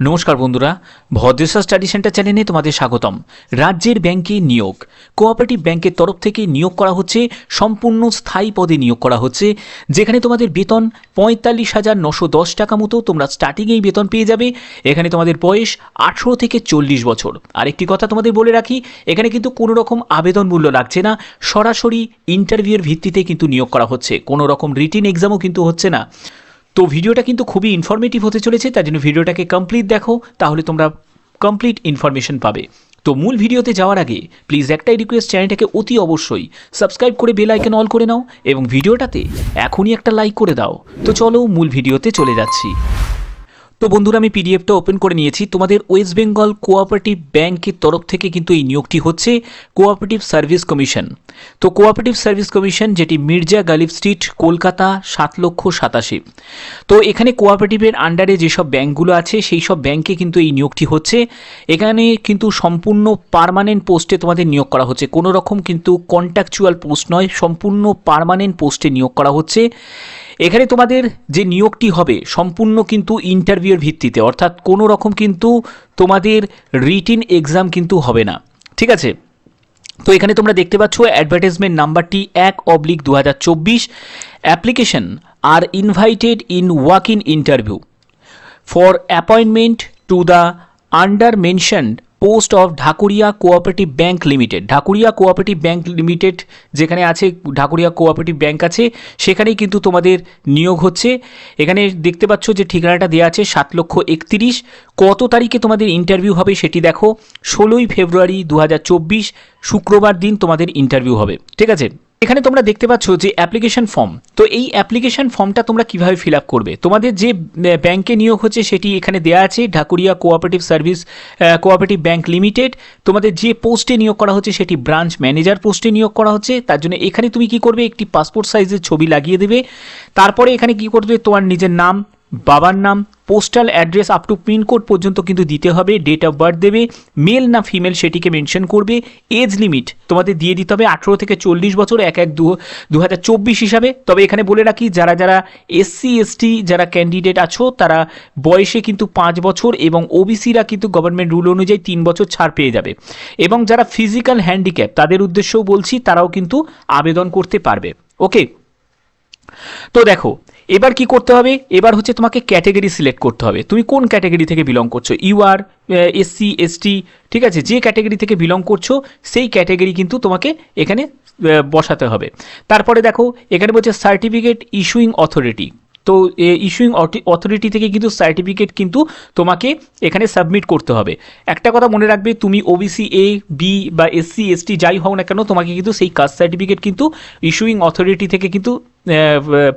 নমস্কার বন্ধুরা, Bhadreswar study centre চ্যানেলে তোমাদের স্বাগতম। রাজ্যের ব্যাংকে নিয়োগ। কোঅপারেটিভ ব্যাংকের তরফ থেকে নিয়োগ করা হচ্ছে, সম্পূর্ণ স্থায়ী পদে নিয়োগ করা হচ্ছে, যেখানে তোমাদের বেতন পঁয়তাল্লিশ হাজার নশো দশ টাকা মতো তোমরা স্টার্টিংয়েই বেতন পেয়ে যাবে। এখানে তোমাদের বয়স আঠেরো থেকে চল্লিশ বছর। আরেকটি কথা তোমাদের বলে রাখি, এখানে কিন্তু কোনো রকম আবেদন মূল্য লাগছে না, সরাসরি ইন্টারভিউয়ের ভিত্তিতে কিন্তু নিয়োগ করা হচ্ছে। কোনো রকম রিটিন এক্সামও কিন্তু হচ্ছে না। তো ভিডিওটা কিন্তু খুবই ইনফরমেটিভ হতে চলেছে, তার জন্য ভিডিওটাকে কমপ্লিট দেখো, তাহলে তোমরা কমপ্লিট ইনফরমেশন পাবে। তো মূল ভিডিওতে যাওয়ার আগে প্লিজ একটাই রিকোয়েস্ট চ্যানেলটাকে অতি অবশ্যই সাবস্ক্রাইব করে বেল আইকন অল করে নাও এবং ভিডিওটাতে এখনই একটা লাইক করে দাও। তো চলো মূল ভিডিওতে চলে যাচ্ছি। তো বন্ধুরা, আমি পিডিএফটা ওপেন করে নিয়েছি। তোমাদের ওয়েস্ট বেঙ্গল কোঅপারেটিভ ব্যাংকের তরফ থেকে কিন্তু এই নিয়োগটি হচ্ছে কোঅপারেটিভ সার্ভিস কমিশন তো কোঅপারেটিভ সার্ভিস কমিশন যেটি মির্জা গালিব স্ট্রিট, কলকাতা, সাত লক্ষ সাতাশি। তো এখানে কোঅপারেটিভের আন্ডারে যেসব ব্যাংকগুলো আছে, সেই সব ব্যাংকে কিন্তু এই নিয়োগটি হচ্ছে। এখানে কিন্তু সম্পূর্ণ পারমানেন্ট পোস্টে তোমাদের নিয়োগ করা হচ্ছে। কোনো রকম কিন্তু কন্ট্যাকচুয়াল পোস্ট নয়, সম্পূর্ণ পারমানেন্ট পোস্টে নিয়োগ করা হচ্ছে। এখানে তোমাদের যে নিয়োগটি হবে সম্পূর্ণ কিন্তু ইন্টারভিউর ভিত্তিতে, অর্থাৎ কোনো রকম কিন্তু তোমাদের রিটিন এক্সাম কিন্তু হবে না। ঠিক আছে? তো এখানে তোমরা দেখতে পাচ্ছ অ্যাডভার্টাইজমেন্ট নাম্বারটি এক অবলিক দু হাজার চব্বিশ application are invited in walk in interview for appointment to the under mentioned post of Dhakuria cooperative bank limited. Dhakuria cooperative bank limited যেখানে আছে, ঢাকুরিয়া কোঅপারেটিভ ব্যাংক আছে, সেখানেই কিন্তু তোমাদের নিয়োগ হচ্ছে। এখানে দেখতে পাচ্ছ যে ঠিকানাটা দেওয়া আছে সাত লক্ষ একত্রিশ। কত তারিখে তোমাদের ইন্টারভিউ হবে সেটি দেখো। ষোলোই ফেব্রুয়ারি দু হাজার চব্বিশ শুক্রবার দিন তোমাদের ইন্টারভিউ হবে। ঠিক আছে? এখানে তোমরা দেখতে পাচ্ছ যে অ্যাপ্লিকেশন ফর্ম তো এই অ্যাপ্লিকেশন ফর্মটা তোমরা কীভাবে ফিল আপ করবে? তোমাদের যে ব্যাংকে নিয়োগ হচ্ছে সেটি এখানে দেওয়া আছে, Dhakuria cooperative service cooperative bank limited তোমাদের যে পোস্টে নিয়োগ করা হচ্ছে সেটি ব্রাঞ্চ ম্যানেজার পোস্টে নিয়োগ করা হচ্ছে। তার জন্য এখানে তুমি কি করবে? একটি পাসপোর্ট সাইজের ছবি লাগিয়ে দেবে। তারপরে এখানে কি করবে? তোমার নিজের নাম বাবার নাম postal address up to pincode পর্যন্ত কিন্তু দিতে হবে ডেট অফ বার্থ দেবে মেল না ফিমেল সেটিকে মেনশন করবে এজ লিমিট তোমাদের দিয়ে দিতে হবে আঠেরো থেকে চল্লিশ বছর, এক এক দু দু হিসাবে। তবে এখানে বলে রাখি, যারা যারা এসসি এসটি যারা ক্যান্ডিডেট আছো, তারা বয়সে কিন্তু পাঁচ বছর এবং ওবিসিরা কিন্তু গভর্নমেন্ট রুল অনুযায়ী তিন বছর ছাড় পেয়ে যাবে। এবং যারা ফিজিক্যাল হ্যান্ডিক্যাপ তাদের উদ্দেশ্যও বলছি, তারাও কিন্তু আবেদন করতে পারবে। ওকে তো দেখো এবার কি করতে হবে? এবার হচ্ছে তোমাকে ক্যাটাগরি সিলেক্ট করতে হবে। তুমি কোন ক্যাটাগরি থেকে বিলং করছ? ইউ আর এসসি এসটি ঠিক আছে? যে ক্যাটাগরি থেকে বিলং করছ, সেই ক্যাটাগরি কিন্তু তোমাকে এখানে বসাতে হবে। তারপরে দেখো, এখানে বলছে সার্টিফিকেট ইস্যুইং অথরিটি তো ইস্যুইং অথরিটি থেকে কিন্তু সার্টিফিকেট কিন্তু তোমাকে এখানে সাবমিট করতে হবে। একটা কথা মনে রাখবে, তুমি ওবিসি এ বি বা এসসি এসটি যাই হও না কেন, তোমাকে কিন্তু সেই কাস্ট সার্টিফিকেট কিন্তু ইস্যুইং অথরিটি থেকে কিন্তু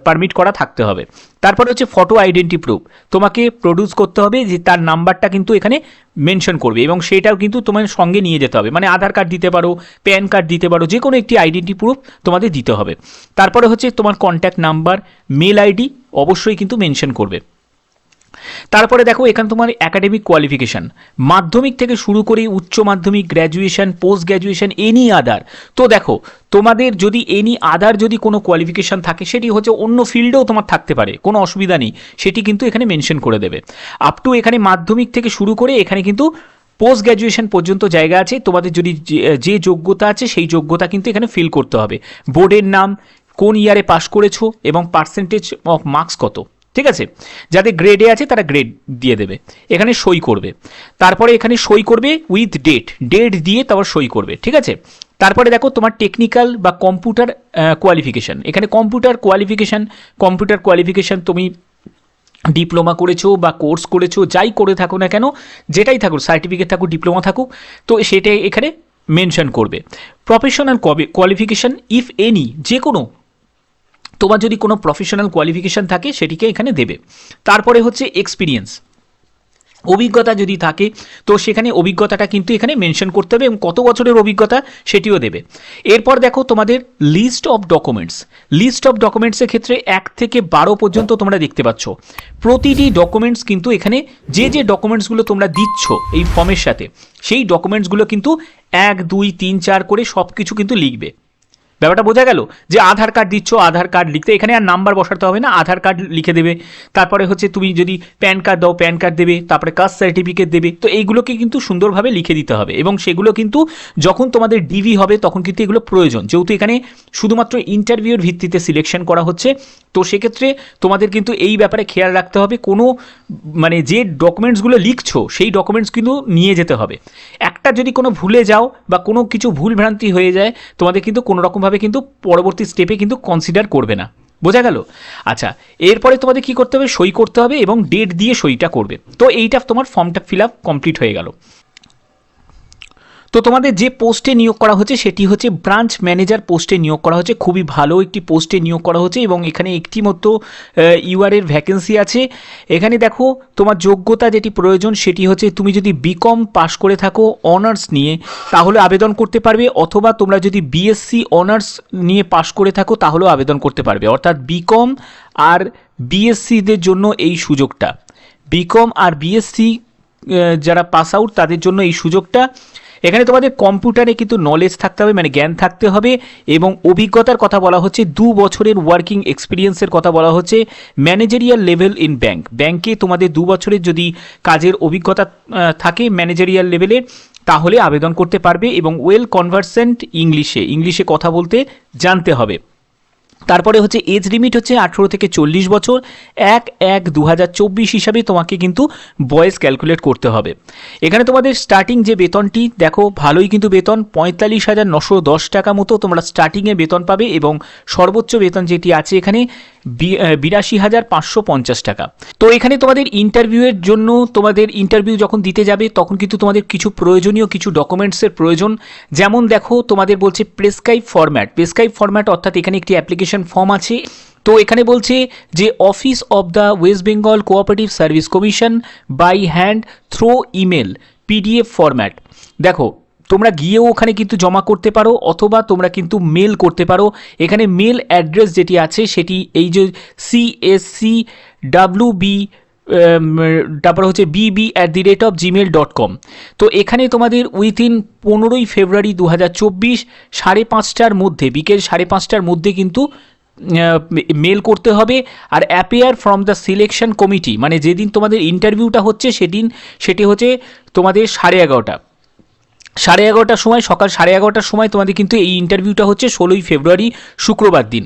পারমিট করা থাকতে হবে। তারপরে হচ্ছে ফটো আইডেন্টি প্রুফ তোমাকে প্রডিউস করতে হবে যে তার নাম্বারটা কিন্তু এখানে মেনশন করবে এবং সেটাও কিন্তু তোমার সঙ্গে নিয়ে যেতে হবে। মানে আধার কার্ড দিতে পারো প্যান কার্ড দিতে পারো যে কোনো একটি আইডেন্টি প্রুফ তোমাদের দিতে হবে। তারপরে হচ্ছে তোমার কন্ট্যাক্ট নাম্বার মেল আইডি অবশ্যই কিন্তু মেনশন করবে। তারপরে দেখো, এখানে তোমার একাডেমিক কোয়ালিফিকেশান মাধ্যমিক থেকে শুরু করে উচ্চ মাধ্যমিক graduation post graduation any other তো দেখো, তোমাদের যদি এনি আদার যদি কোনো কোয়ালিফিকেশান থাকে, সেটি হচ্ছে অন্য ফিল্ডেও তোমার থাকতে পারে, কোনো অসুবিধা নেই। সেটি কিন্তু এখানে মেনশন করে দেবে। আপ টু এখানে মাধ্যমিক থেকে শুরু করে এখানে কিন্তু পোস্ট গ্র্যাজুয়েশন পর্যন্ত জায়গা আছে। তোমাদের যদি যে- যোগ্যতা আছে, সেই যোগ্যতা কিন্তু এখানে ফিল করতে হবে। বোর্ডের নাম, কোন ইয়ারে পাশ করেছ এবং পার্সেন্টেজ অফ মার্কস কত? ঠিক আছে? যাদের গ্রেডে আছে, তারা গ্রেড দিয়ে দেবে। এখানে সই করবে। তারপরে এখানে সই করবে উইথ ডেট ডেট দিয়ে তারপর সই করবে, ঠিক আছে? তারপরে দেখো তোমার টেকনিক্যাল বা কম্পিউটার কোয়ালিফিকেশান এখানে কম্পিউটার কোয়ালিফিকেশান কম্পিউটার কোয়ালিফিকেশান তুমি ডিপ্লোমা করেছ বা কোর্স করেছ, যাই করে থাকো না কেন, যেটাই থাকুক সার্টিফিকেট থাকুক ডিপ্লোমা থাকুক, তো সেটাই এখানে মেনশন করবে। প্রফেশনাল কোয়ালিফিকেশান ইফ এনি যে কোনো তোমার যদি কোনো প্রফেশনাল কোয়ালিফিকেশান থাকে, সেটিকে এখানে দেবে। তারপরে হচ্ছে এক্সপিরিয়েন্স অভিজ্ঞতা যদি থাকে, তো সেখানে অভিজ্ঞতাটা কিন্তু এখানে মেনশন করতে হবে এবং কত বছরের অভিজ্ঞতা সেটিও দেবে। এরপর দেখো তোমাদের list of documents list of ডকুমেন্টসের ক্ষেত্রে এক থেকে বারো পর্যন্ত তোমরা দেখতে পাচ্ছ। প্রতিটি ডকুমেন্টস কিন্তু এখানে যে যে ডকুমেন্টসগুলো তোমরা দিচ্ছ এই ফর্মের সাথে, সেই ডকুমেন্টসগুলো কিন্তু এক, দুই, তিন, চার করে সব কিছু কিন্তু লিখবে। ব্যাপারটা বোঝা গেল যে আধার কার্ড দিচ্ছ, আধার কার্ড লিখতে, এখানে আর নাম্বার বসাতে হবে না, আধার কার্ড লিখে দেবে। তারপরে হচ্ছে তুমি যদি প্যান কার্ড দাও প্যান কার্ড দেবে, তারপরে কাস্ট সার্টিফিকেট দেবে, তো এইগুলোকে কিন্তু সুন্দরভাবে লিখে দিতে হবে এবং সেগুলো কিন্তু যখন তোমাদের ডিভি হবে, তখন কিন্তু এগুলো প্রয়োজন। যেহেতু এখানে শুধুমাত্র ইন্টারভিউর ভিত্তিতে সিলেকশন করা হচ্ছে, তো সেক্ষেত্রে তোমাদের কিন্তু এই ব্যাপারে খেয়াল রাখতে হবে। কোনো মানে যে ডকুমেন্টসগুলো লিখছো, সেই ডকুমেন্টস কিন্তু নিয়ে যেতে হবে। একটা যদি কোনো ভুলে যাও বা কোনো কিছু ভুল ভ্রান্তি হয়ে যায়, তোমাদের কিন্তু কোনো রকমভাবে কিন্তু পরবর্তী স্টেপে কিন্তু কনসিডার করবে না। বোঝা গেল? আচ্ছা এরপরে তোমাদের কি করতে হবে? সই করতে হবে এবং ডেট দিয়ে সইটা করবে। তো এইটা তোমার ফর্মটা ফিল আপ কমপ্লিট হয়ে গেল। তো তোমাদের যে পোস্টে নিয়োগ করা হচ্ছে, সেটি হচ্ছে ব্রাঞ্চ ম্যানেজার পোস্টে নিয়োগ করা হচ্ছে। খুবই ভালো একটি পোস্টে নিয়োগ করা হচ্ছে এবং এখানে একটি মতো ইউআরের ভ্যাকেন্সি আছে। এখানে দেখো, তোমার যোগ্যতা যেটি প্রয়োজন, সেটি হচ্ছে তুমি যদি বিকম পাশ করে থাকো অনার্স নিয়ে, তাহলে আবেদন করতে পারবে। অথবা তোমরা যদি বিএসসি অনার্স নিয়ে পাশ করে থাকো, তাহলেও আবেদন করতে পারবে। অর্থাৎ বিকম আর বিএসসিদের জন্য এই সুযোগটা। বিকম আর বিএসসি যারা পাস আউট তাদের জন্য এই সুযোগটা। এখানে তোমাদের কম্পিউটারে কিন্তু নলেজ থাকতে হবে মানে জ্ঞান থাকতে হবে এবং অভিজ্ঞতার কথা বলা হচ্ছে, দু বছরের ওয়ার্কিং এক্সপিরিয়েন্সের কথা বলা হচ্ছে ম্যানেজারিয়াল লেভেল ইন ব্যাংক ব্যাংকে তোমাদের দু বছরের যদি কাজের অভিজ্ঞতা থাকে ম্যানেজারিয়াল লেভেলে তাহলে আবেদন করতে পারবে এবং ওয়েল কনভার্সেন্ট ইংলিশে ইংলিশে কথা বলতে জানতে হবে। তারপরে হচ্ছে এজ লিমিট হচ্ছে আঠেরো থেকে চল্লিশ বছর। এক এক দু হাজার চব্বিশ হিসাবে তোমাকে কিন্তু বয়স ক্যালকুলেট করতে হবে। এখানে তোমাদের স্টার্টিং যে বেতনটি, দেখো ভালোই কিন্তু বেতন, পঁয়তাল্লিশ হাজার নশো দশ টাকা মতো তোমরা স্টার্টিংয়ে বেতন পাবে এবং সর্বোচ্চ বেতন যেটি আছে এখানে বিরাশি হাজার পাঁচশো পঞ্চাশ টাকা। তো এখানে তোমাদের ইন্টারভিউয়ের জন্য তোমাদের ইন্টারভিউ যখন দিতে যাবে, তখন কিন্তু তোমাদের কিছু প্রয়োজনীয় কিছু ডকুমেন্টসের প্রয়োজন। যেমন দেখো, তোমাদের বলছে প্রেসক্রাইব ফরম্যাট প্রেসক্রাইব ফরম্যাট অর্থাৎ এখানে একটি অ্যাপ্লিকেশন ফর্ম আছে। তো এখানে বলছে যে office of the West Bengal cooperative service commission by hand through email PDF format দেখো তোমরা গিয়েও ওখানে কিন্তু জমা করতে পারো, অথবা তোমরা কিন্তু মেল করতে পারো। এখানে মেল অ্যাড্রেস যেটি আছে, সেটি এই যে সিএসসি ডাব্লু বি তারপর হচ্ছে BB at the rate of Gmail dot com তো এখানে তোমাদের উইথিন পনেরোই ফেব্রুয়ারি দু হাজার চব্বিশ সাড়ে পাঁচটার মধ্যে, বিকেল সাড়ে পাঁচটার মধ্যে কিন্তু মেল করতে হবে। আর appear from the selection committee মানে যেদিন তোমাদের ইন্টারভিউটা হচ্ছে, সেদিন সেটি হচ্ছে তোমাদের সাড়ে এগারোটা। সাড়ে এগারোটার সময়, সকাল সাড়ে এগারোটার সময় তোমাদের কিন্তু এই ইন্টারভিউটা হচ্ছে ষোলোই ফেব্রুয়ারি, শুক্রবার দিন।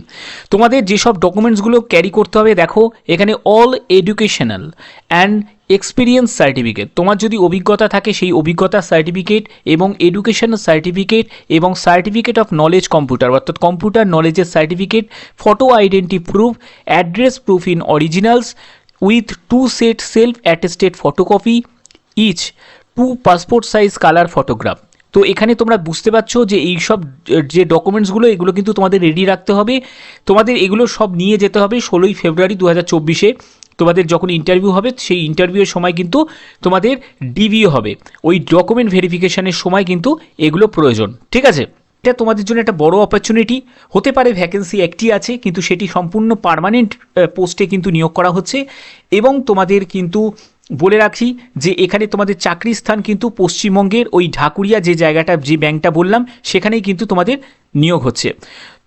তোমাদের যেসব ডকুমেন্টসগুলো ক্যারি করতে হবে, দেখো, এখানে all educational and experience certificate তোমার যদি অভিজ্ঞতা থাকে, সেই অভিজ্ঞতা সার্টিফিকেট এবং এডুকেশনাল সার্টিফিকেট এবং সার্টিফিকেট অফ নলেজ কম্পিউটার অর্থাৎ কম্পিউটার নলেজের certificate photo identity proof address proof in originals with two set self attested photocopy each two passport size colour photograph তো এখানে তোমরা বুঝতে পারছ যে এই সব, যে ডকুমেন্টসগুলো এগুলো কিন্তু তোমাদের রেডি রাখতে হবে। তোমাদের এগুলো সব নিয়ে যেতে হবে ষোলোই ফেব্রুয়ারি দু হাজার চব্বিশে। তোমাদের যখন ইন্টারভিউ হবে, সেই ইন্টারভিউয়ের সময় কিন্তু তোমাদের ডিভিও হবে। ওই ডকুমেন্ট ভেরিফিকেশানের সময় কিন্তু এগুলো প্রয়োজন। ঠিক আছে? এটা তোমাদের জন্য একটা বড় অপরচুনিটি হতে পারে ভ্যাকেন্সি একটি আছে, কিন্তু সেটি সম্পূর্ণ পার্মানেন্ট পোস্টে কিন্তু নিয়োগ করা হচ্ছে। এবং তোমাদের কিন্তু বলে রাখি যে এখানে তোমাদের চাকরির স্থান কিন্তু পশ্চিমবঙ্গের ওই ঢাকুরিয়া যে জায়গাটা, যে ব্যাংকটা বললাম, সেখানেই কিন্তু তোমাদের নিয়োগ হচ্ছে।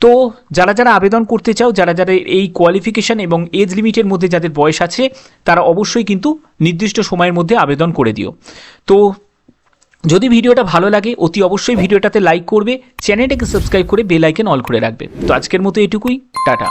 তো যারা যারা আবেদন করতে চাও, যারা যারা এই কোয়ালিফিকেশন এবং এজ লিমিটের মধ্যে যাদের বয়স আছে, তারা অবশ্যই কিন্তু নির্দিষ্ট সময়ের মধ্যে আবেদন করে দিও। তো যদি ভিডিওটা ভালো লাগে, অতি অবশ্যই ভিডিওটাতে লাইক করবে, চ্যানেলটাকে সাবস্ক্রাইব করে বেল অল করে রাখবে। তো আজকের মতো এটুকুই, টাটা।